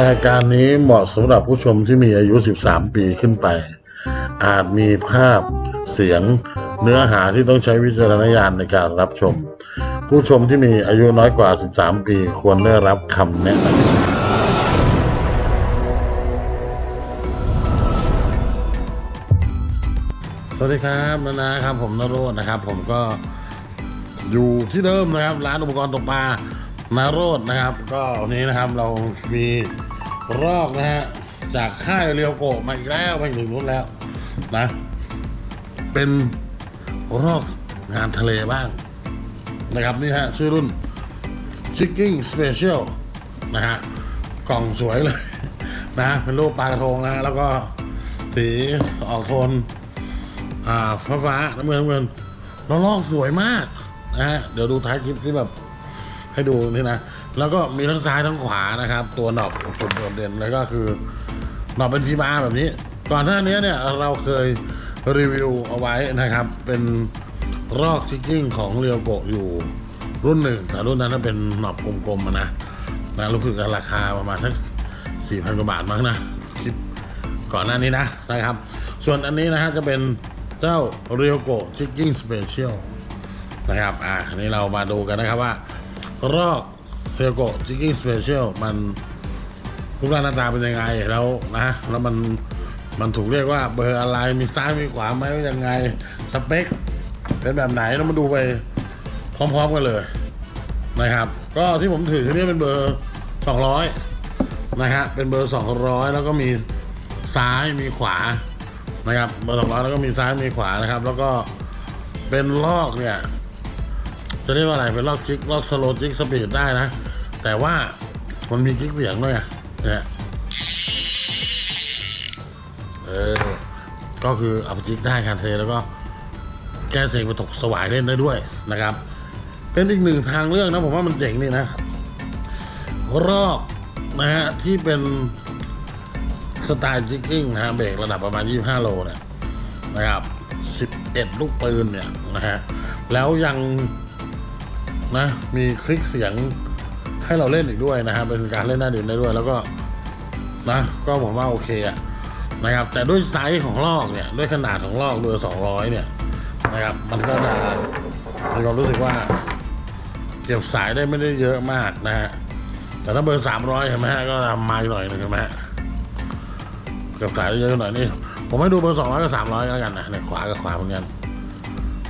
รายการนี้เหมาะสำหรับผู้ชมที่มีอายุ 13 ปีขึ้นไป อาจมีภาพเสียงเนื้อหาที่ต้องใช้วิจารณญาณในการรับชม ผู้ชมที่มีอายุน้อยกว่า 13 ปีควรได้รับคำแนะนำสวัสดีครับนานาครับผมนโรจนะครับ ผมก็อยู่ที่เดิมนะครับ ร้านอุปกรณ์ตกปลา นาโรจน์นะครับ ก็วันนี้นะครับเรามีรอกนะฮะจากค่ายเรียวโกะมาอีกแล้วมาอีกหนึ่งรุ่นแล้วนะ เป็นรอกงานทะเลบ้าง นะครับนี่ฮะชื่อรุ่น Chicken Special นะฮะกล่องสวยเลยนะเป็นรูปปลากระทงนะฮะแล้วก็สีออกโทนอ่าฟ้าฟ้าๆน้ำเงินน้ำเงินแล้วลอกสวยมากนะฮะเดี๋ยวดูท้ายคลิปที่แบบ ให้ดูนี่นะ แล้วก็มีทั้งซ้ายทั้งขวานะครับ ตัวหนอบโดดเด่นแล้วก็คือหนอบเป็นทีมาแบบนี้ ก่อนหน้านี้เนี่ยเราเคยรีวิวเอาไว้นะครับ เป็นรอกชิกกิ้งของเรียวโกะอยู่รุ่นหนึ่ง แต่รุ่นนั้นเป็นหนอบกลมๆนะนะรู้สึกราคาประมาณสักสี่พันกว่าบาทมั้งนะคลิปก่อนหน้านี้นะนะครับ ส่วนอันนี้นะฮะจะเป็นเจ้าเรียวโกะชิคกิ้งสเปเชียลนะครับ อะนนี้เรามาดูกันนะครับว่า รอกเรียวโกะชิคกิ้งสเปเชียลมันรูปร่างหน้าตาเป็นยังไงแล้วนะแล้วมันมันถูกเรียกว่าเบอร์อะไรมีซ้ายมีขวาไหมยังไงสเปค เป็นแบบไหนเรามาดูไปพร้อมๆกันเลยนะครับ ก็ที่ผมถือที่นี่เป็นเบอร์ 200 นะฮะเป็นเบอร์ 200 แล้วก็มีซ้ายมีขวานะครับเบอร์200แล้วก็มีซ้ายมีขวานะครับ แล้วก็เป็นลอกเนี่ย จะเรียกว่าอะไรเป็นลอกจิกลอกสโลจิกสปีดได้นะ แต่ว่ามันมีจิกเสียงด้วยเนี่ยเออก็คืออาไปจิกได้คานเทแล้วก็แก้เสียงไปตกสวายเล่นได้ด้วยนะครับ เป็นอีกหนึ่งทางเลือกนะผมว่ามันเจ๋งนี่นะ รอบนะฮะที่เป็นสไตล์จิกกิ้งนะฮะเบรกระดับประมาณ 25 โลเนี่ยนะครับ 11 ลูกปืนเนี่ยนะฮะ แล้วยัง นะ มีคลิกเสียงให้เราเล่นอีกด้วยนะฮะเป็นการเล่นหน้าดินได้ด้วย แล้วก็นะ ก็ผมว่าโอเคอะนะครับ แต่ด้วยไซส์ของลอกเนี่ย ด้วยขนาดของลอกเรือ200 เนี่ยนะครับ มันก็จะมีความรู้สึกว่าเก็บสายได้ไม่ได้เยอะมากนะฮะ แต่ถ้าเบอร์สามร้อยเห็นไหมฮะ ก็มาอีกหน่อยนึงเห็นไหมฮะ เก็บสายได้เยอะหน่อยนี่ ผมให้ดูเบอร์สองร้อยกับสามร้อยแล้วกันนะในขวากับขวาเหมือนกัน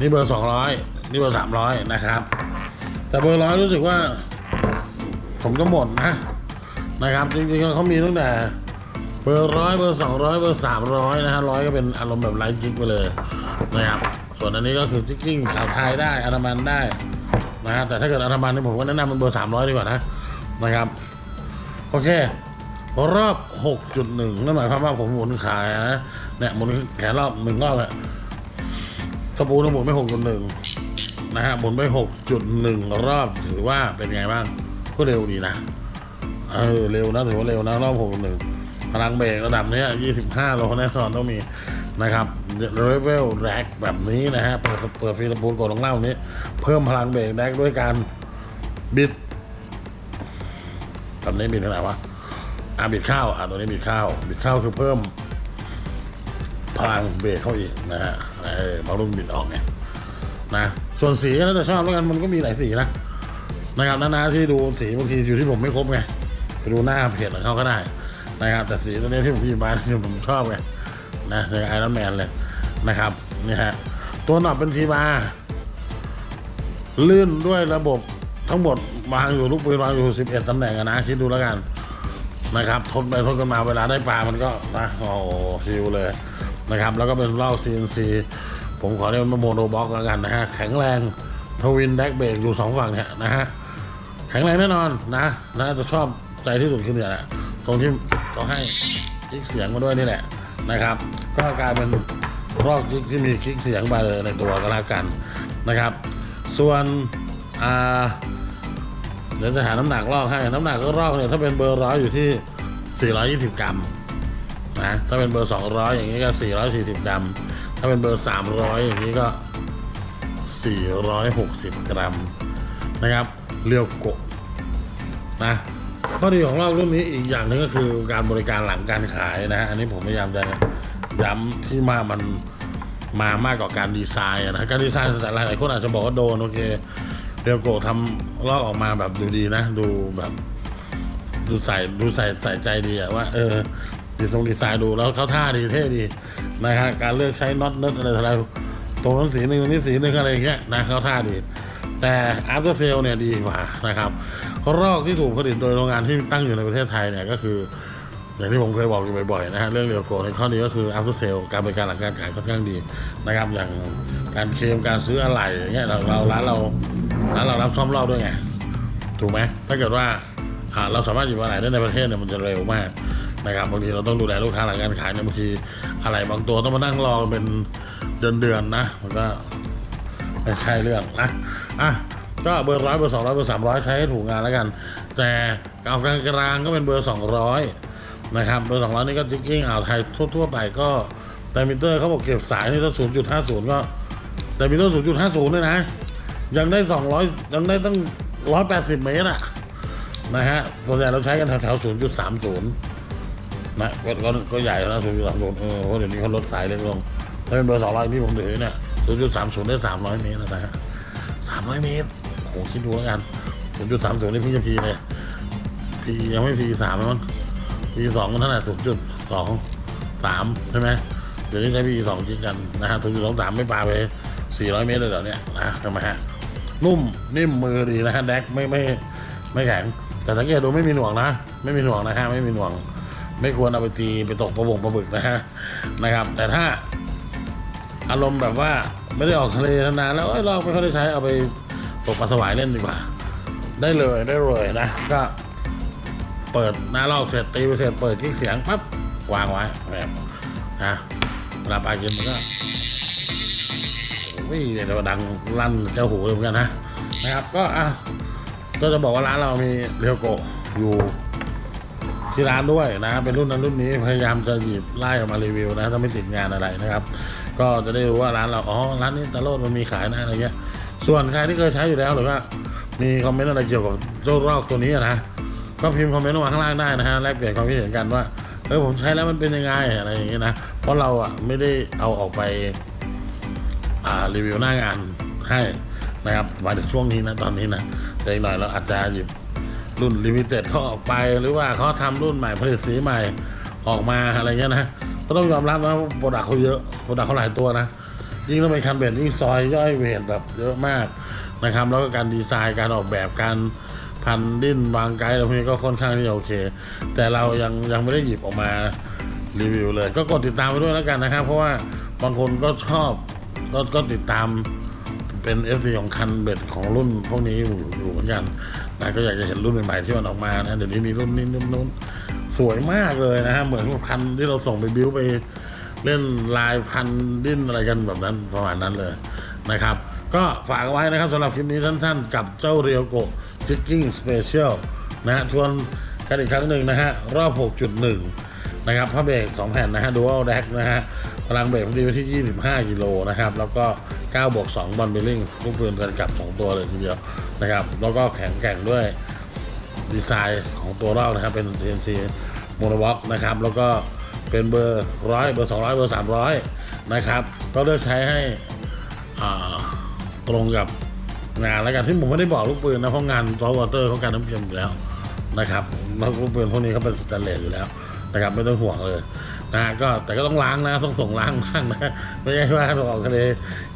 นี่เบอร์สองร้อยนี่เบอร์สามร้อยนะครับ แต่เบอร์ร้อยรู้สึกว่า ผมก็หมดนะ นะครับ จริงๆเขามีตั้งแต่ เบอร์ร้อยเบอร์สองร้อยเบอร์สามร้อยนะฮะร้อยก็เป็นอารมณ์แบบไลท์จิกไปเลยนะครับ ส่วนอันนี้ก็คือจิกกิ้งขาวไทยได้อนามันได้นะฮะแต่ถ้าเกิดอนามันนี่ผมก็แนะนำเป็นเบอร์สามร้อยดีกว่านะนะครับ โอเครอบ 6.1 นั่นหมายความว่าผมหมุนขายนะเนี่ยหมุนแขนรอบหนึ่งรอบอะสปูนหมุนไป6.1 นะฮะหมุนไป 6.1 รอบถือว่าเป็นไงบ้างก็เร็วดีนะเออเร็วนะถือว่าเร็วนะรอบหกหนึ่งพลังเบรกระดับเนี้ยี่สิบห้าโลแน่นอนต้องมีนะครับเลเวลแร็กแบบนี้นะฮะเปิดเปิดฟีลปูนกดลงเล่านี้ เพิ่มพลังเบรกแร็กด้วยการบิดแบบนี้บิดเท่าไหร่วะอะบิดข้าวอะตัวนี้บิดข้าวบิดข้าวคือเพิ่มพลังเบรกเข้าอีกนะฮะเออบารุ่นบิดออกไงนะ ส่วนสีก็แล้วแต่ชอบแล้วกันมันก็มีหลายสีนะนะครับนานๆที่ดูสีบางทีอยู่ที่ผมไม่ครบไงไปดูหน้าเพจของเขาก็ได้นะครับแต่สีตัวนี้ที่ผมหยิบมาที่ผมชอบไงนะในไอรอนแมนเลยนะครับนี่ฮะตัวหนอบเป็นทีมาลื่นด้วยระบบทั้งหมดวางอยู่ลูกปืนวางอยู่ 11ตำแหน่งนะคิดดูแล้วกันนะครับทนไปทนกันมาเวลาได้ปลามันก็นะโอ้โหชิวเลยนะครับ แล้วก็เป็นเหล่า CNC ผมขอเรียกว่าโมโนบล็อกแล้วกันนะฮะ แข็งแรงทวินแดกเบรกอยู่สองฝั่งเนี่ยนะฮะ แข็งแรงแน่นอนนะนะจะชอบใจที่สุดคือเนี่ยแหละตรงที่เขาให้คลิกเสียงมาด้วยนี่แหละนะครับ ก็กลายเป็นรอกคลิกที่มีคลิกเสียงมาเลยในตัวก็แล้วกันนะครับ ส่วนอ่าเดี๋ยวจะหาน้ำหนักลอกให้ น้ำหนักก็ลอกเนี่ยถ้าเป็นเบอร์ร้อยอยู่ที่ 420 กรัมนะถ้าเป็นเบอร์ 200 อย่างนี้ก็ 440 กรัม ถ้าเป็นเบอร์ 300 อย่างนี้ก็ 460 กรัมนะครับ เรียวโกะนะข้อดีของรอบรุ่นนี้อีกอย่างหนึงก็คือการบริการหลังการขายนะฮะอันนี้ผมพยายามจะย้ำที่มามันมามากกว่าการดีไซน์นะการดีไซน์แต่หลายๆคนอาจจะบอกว่าโดนโอเคเรียวโกะทำลอกออกมาแบบดูดีนะ ดูแบบ ดูใส่ดูใส่ใส่ใจดีอะว่า เออ ดีทรงดีไซน์ดูแล้วเขาท่าดีเท่ดีนะฮะการเลือกใช้น็อตเนิร์ดอะไรอะไรตรงนั้นสีหนึ่งตรงนี้สีหนึ่งอะไรอย่างเงี้ยนะเขาท่าดีแต่ after sale เนี่ยดีกว่านะครับรอกที่ถูกผลิตโดยโรงงานที่ตั้งอยู่ในประเทศไทยเนี่ยก็คือ อย่างที่ผมเคยบอกอยู่บ่อยๆนะฮะเรื่องเรียวโกในข้อนี้ก็คือ after sale การบริการหลังการขายค่อนข้างดีนะครับอย่างการเคลมการซื้ออะไรอย่างเงี้ยเราเราร้านเราร้านเรารับซ่อมรอบด้วยไงถูกไหมถ้าเกิดว่าเราสามารถหยิบอะไรได้ในประเทศเนี่ยมันจะเร็วมาก นะครับบางทีเราต้องดูแลลูกค้าหลังการขายเนี่ยบางทีอะไรบางตัวต้องมานั่งรอเป็นเดือนๆนะมันก็ไม่ใช่เรื่องนะอะก็เบอร์ร้อยเบอร์สองร้อยเบอร์สามร้อยใช้ให้ถูกงานแล้วกัน แต่เอากลางๆก็เป็นเบอร์สองร้อยนะครับเบอร์สองร้อยนี่ก็จิกกิ้งอ่าวไทยทั่วๆไปก็แต่มิเตอร์เขาบอกเก็บสายนี่ถ้าศูนย์จุดห้าศูนย์ก็แต่มิเตอร์ศูนย์จุดห้าศูนย์เนี่ยนะ ยังได้สองร้อยยังได้ตั้งร้อยแปดสิบเมตรอะนะฮะส่วนใหญ่เราใช้กันแถวๆศูนย์จุดสามศูนย์ นะก็ก็ก็ใหญ่แล้วศูนย์จุดสามศูนย์เออเพราะเดี๋ยวนี้เขาลดสายเล็กลงถ้าเป็นเบอร์สองร้อยที่ผมถือเนี่ยศูนย์จุดสามศูนย์ได้สามร้อยเมตรนะฮะสามร้อยเมตรโอ้โหคิดดูแล้วกันศูนย์จุดสามศูนย์นี่เพิ่งจะพีเลยพียังไม่พีสามมั้งพีสองมันเท่าไหร่ศูนย์จุดสองสามใช่ไหมเดี๋ยวนี้ใช้พีสองจิกกันนะฮะศูนย์จุดสองสามไม่ปาไปสี่ร้อยเมตรเลยเหรอเนี่ยนะทำไมฮะนุ่มนิ่มมือดีนะฮะแดกไม่ไม่ไม่แข็งแต่สังเกตดูไม่มีหน่วงนะ ไม่มีหน่วงนะฮะไม่มีหน่วง ไม่ควรเอาไปตีไปตกประบงประบึกนะฮะนะครับ แต่ถ้าอารมณ์แบบว่าไม่ได้ออกทะเลนานแล้วเอ้ยเราไม่ค่อยได้ใช้เอาไปตกปลาสวายเล่นดีกว่า ได้เลยได้เลยนะ ก็ เปิดหน้าลอกเสร็จตีไปเสร็จเปิดคลิกเสียงปั๊บวางไว้แบบนะเวลาปลากินมันก็วิ่งเนี่ยเราดังลั่นเจ้าหูเลยเหมือนกันนะนะครับ ก็อะก็จะบอกว่าร้านเรามีเรียวโกะอยู่ ที่ร้านด้วยนะเป็นรุ่นนั้นรุ่นนี้พยายามจะหยิบไล่ออกมารีวิวนะถ้าไม่ติดงานอะไรนะครับ ก็จะได้รู้ว่าร้านเราอ๋อร้านนี้ตะโลดมันมีขายนะอะไรเงี้ยส่วนใครที่เคยใช้อยู่แล้วหรือว่ามีคอมเมนต์อะไรเกี่ยวกับเจ้ารอกตัวนี้นะก็พิมพ์คอมเมนต์ลงมาข้างล่างได้นะฮะแลกเปลี่ยนความคิดเห็นกันว่าเออผมใช้แล้วมันเป็นยังไงอะไรอย่างเงี้ยนะเพราะเราอะไม่ได้เอาออกไปอ่ารีวิวหน้างานให้นะครับมาถึงช่วงนี้นะตอนนี้นะแต่อีกหน่อยเราอาจจะหยิบ รุ่นลิมิเต็ดเขาออกไปหรือว่าเขาทำรุ่นใหม่ผลิตสีใหม่ออกมาอะไรเงี้ยนะก็ต้องยอมรับนะโปรดักเขาเยอะโปรดักเขาหลายตัวนะยิ่งต้องเป็นคันเบ็ดยิ่งซอยย่อยเวทแบบเยอะมากนะครับ แล้วก็การดีไซน์การออกแบบการพันดิ้นวางไกด์อะไรพวกนี้ก็ค่อนข้างที่จะโอเค แต่เรายังยังไม่ได้หยิบออกมารีวิวเลย ก็กดติดตามไปด้วยแล้วกันนะครับ เพราะว่าบางคนก็ชอบก็ก็ติดตาม เป็น f อของคันเบ็ดของรุ่นพวกนี้อยู่อยู่เหมือนกันนะก็อยากจะเห็นรุ่นใหม่ๆที่มันออกมานะเดี๋ยวนี้มีรุ่นนี้รุ่นนู้นสวยมากเลยนะฮะเหมือนกับคันที่เราส่งไปบิ้วไปเล่นลายพันดิ้นอะไรกันแบบนั้นประมาณนั้นเลยนะครับ ก็ฝากไว้นะครับสำหรับคลิปนี้สั้นๆ กับเจ้าเรียวโกจิกกิ้งสเปเชียลนะฮะทวนกันอีกครั้งหนึ่งนะฮะรอบ 6.1 นะครับพระเบรก2แผ่นนะฮะดูอัลแดกนะฮะพลังเบรกมันดีไปที่ 25 กิโลนะครับ แล้วก็ 9บวก2บอลเบลลิงลูกปืนกันกลับ 2 ตัวเลยทีเดียวนะครับ แล้วก็แข็งแกร่งด้วยดีไซน์ของตัวรอกนะครับ เป็น CNC โมโนบ็อกนะครับ แล้วก็เป็นเบอร์ร้อยเบอร์ 200 เบอร์ 300 นะครับ ก็เลือกใช้ให้ตรงกับงานแล้วกันที่ผมไม่ได้บอกลูกปืนนะเพราะงานซอฟต์วอเตอร์เขาการน้ำเค็มอยู่แล้วนะครับแล้วลูกปืนพวกนี้เขาเป็นสแตนเลสอยู่แล้วนะครับไม่ต้องห่วงเลย นะก็แต่ก็ต้องล้างนะต้องส่งล้างบ้างนะไม่ใช่ว่าเราออกทะเล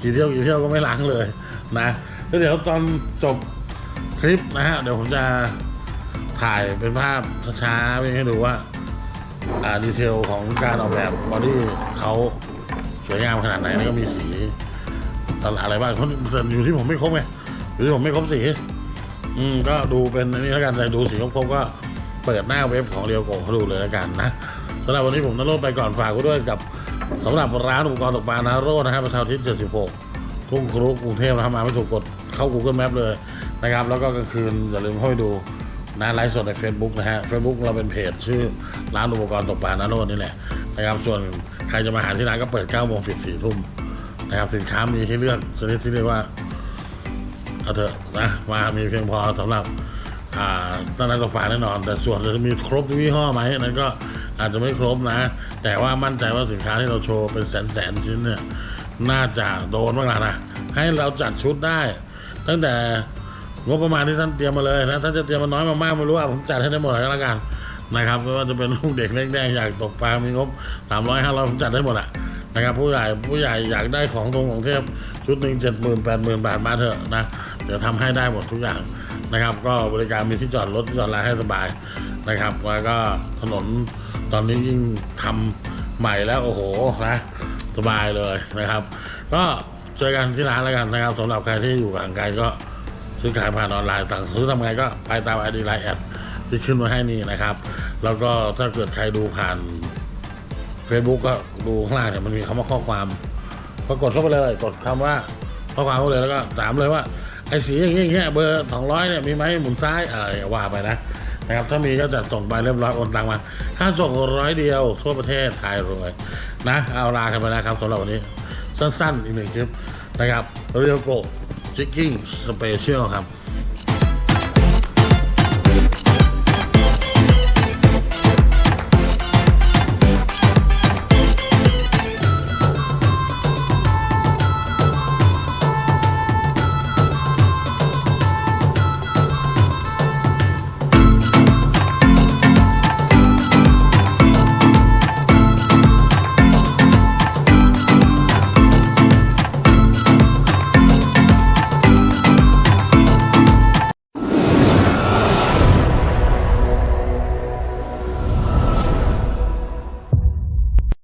กี่เที่ยวกี่เที่ยวก็ไม่ล้างเลยนะแล้วเดี๋ยวตอนจบคลิปนะฮะเดี๋ยวผมจะถ่ายเป็นภาพช้าๆให้ดูว่าอ่าดีเทลของการออกแบบบอดี้เขาสวยงามขนาดไหนแล้วก็มีสีอะไรบ้างเพราะอยู่ที่ผมไม่ครบไงอยู่ที่ผมไม่ครบสีอืมก็ดูเป็นนี้แล้วกันแต่ดูสีครบๆก็เปิดหน้าเว็บของเรียวโกเขาดูเลยแล้วกันนะ สำหรับวันนี้ผมนโรจน์ไปก่อนฝากไว้ด้วยกับสำหรับร้านอุปกรณ์ตกปลานาโรจน์นะครับประชาธิป76 ทุ่งครุกรุงเทพนะครับมาไม่ถูกกดเข้า Google Map เลยนะครับ แล้วก็กลางคืนอย่าลืมเข้าไปดูนะไลฟ์สดใน Facebook นะฮะ Facebook เราเป็นเพจชื่อร้านอุปกรณ์ตกปลานาโรจน์นี่แหละนะครับส่วนใครจะมาหาที่ร้านก็เปิด9โมงปิด4ทุ่มนะครับสินค้ามีให้เลือกชนิดที่เรียกว่าเอาเถอะนะมามีเพียงพอสำหรับอ่าต้นไม้ตกปลาแน่นอน แต่ส่วนจะมีครบทุกยี่ห้อไหมนั้นก็ อาจจะไม่ครบนะ แต่ว่ามั่นใจว่าสินค้าที่เราโชว์เป็นแสนแสนชิ้นเนี่ยน่าจะโดนบ้างละนะให้เราจัดชุดได้ ตั้งแต่งบประมาณที่ท่านเตรียมมาเลยนะท่านจะเตรียมมาน้อยมามากไม่รู้อะผมจัดให้ได้หมดเลยก็แล้วกันนะครับไม่ว่าจะเป็นลูกเด็กเล็กแดงอยากตกปลา มีงบสามร้อยห้าร้อยผมจัดได้หมดอะนะครับผู้ใหญ่ผู้ใหญ่อยากได้ของตรงของเทพชุดหนึ่งเจ็ดหมื่นแปดหมื่นบาทมาเถอะนะเดี๋ยวทำให้ได้หมดทุกอย่างนะครับ ก็บริการมีที่จอดรถที่จอดรถให้สบายนะครับแล้วก็ถนน ตอนนี้ยิ่งทำใหม่แล้วโอ้โหนะสบายเลยนะครับ ก็เจอกันที่ร้านแล้วกันนะครับสำหรับใครที่อยู่ห่างไกลก็ซื้อขายผ่านออนไลน์สั่งซื้อทำไงก็ไปตามไอดีไลน์แอดที่ขึ้นมาให้นี่นะครับ แล้วก็ถ้าเกิดใครดูผ่าน Facebook ก็ดูข้างล่างเนี่ยมันมีคำว่าข้อความก็กดเข้าไปเลยกดคำว่าข้อความเข้าไปเลยแล้วก็ถามเลยว่าไอ้สีอย่างเงี้ยเบอร์สองร้อยเนี่ยมีไหมหมุนซ้ายอะไรว่าไปนะ นะครับถ้ามีก็จะส่งไปเรียบร้อยโอนตังมาค่าส่งร้อยเดียวทั่วประเทศไทยรวยนะเอาลากันไปแล้วครับสำหรับวันนี้ สั้นๆ อีกหนึ่งคลิปนะครับเรียวโกชิกกิ้งสเปเชียลครับ